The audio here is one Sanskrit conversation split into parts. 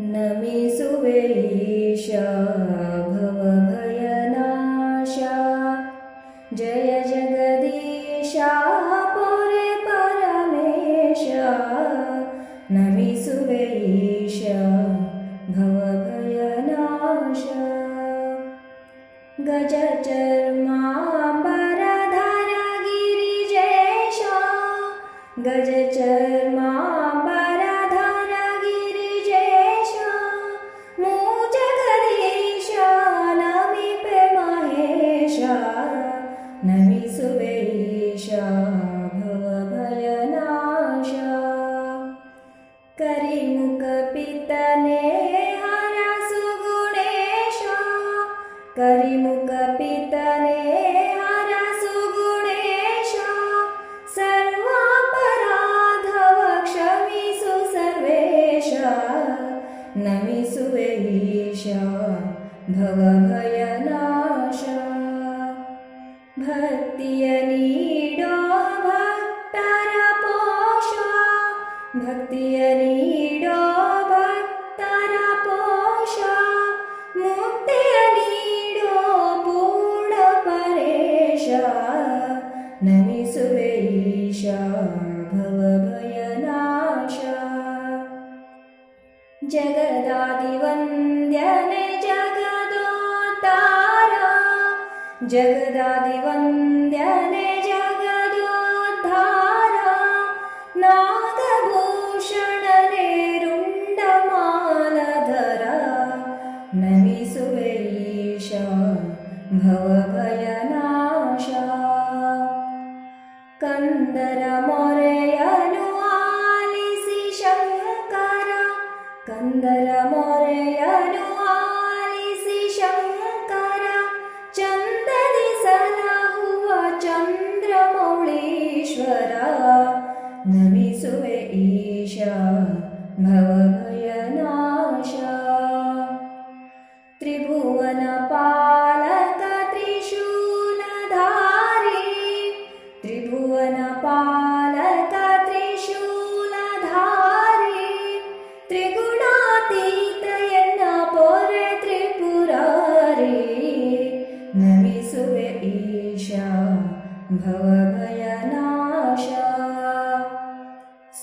नमिसुवे ईशा भवभयनाशा। जय जगदीशा पुरे परमेशा। नमिसुवे ईशा भवभयनाशा। गजचर्माम्बरधर गिरिजेशा गजचर्माम्बरधर हरसु गुणेशा सर्वापराधव भक्तिय भवभयनाशा। जगदादिवन्द्यने जगदोत्तारा जगदादिवन्द्यने जगदोद्धारा नागभूषणने रुण्डमालधरा। नमिसुवे ईशा भवभयनाशा ಕಂದರ ಮೊರೆಯನು ಆಲಿಸಿ ಶಂಕರ ಕಂದರ ಮೊರೆಯನು ಆಲಿಸಿ ಶಂಕರ ಚಂದದಿ ಸಲಹುವ ಚಂದ್ರಮೌಳೀಶ್ವರ ನಮಿಸುವೆ ಈಶಾ ಭವಭಯನಾಶ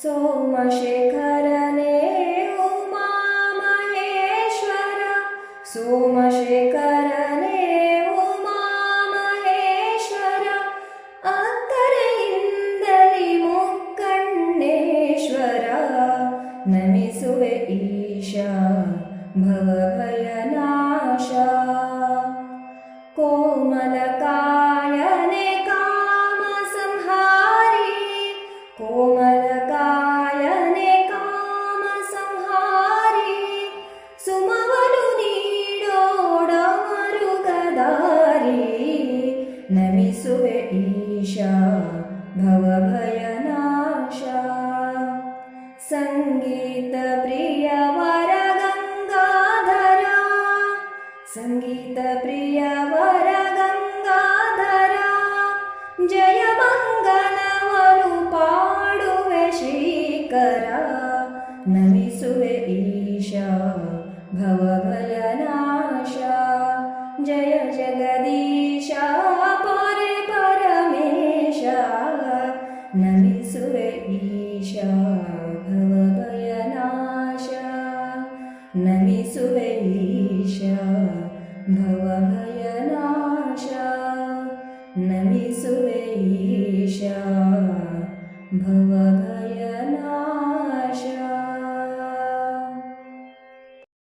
सोमशेखरने उमा महेश्वर सोमशेखरने उमा महेश्वर अकरैन्दलि मुक्कण्णेश्वर नमिसुवे ईशा भवभयनाशा नमिसुवे ईशा भवभयनाशा। सङ्गीतप्रियवर गङ्गाधरा सङ्गीतप्रियवर गङ्गाधरा जय मङ्गलवनु पाडुवे श्रीकर नमिसुवे ईशा भवभयनाशा। जय जगदीशा नमिसुवे ईशा भवभयनाशा। नमिसुवे ईशा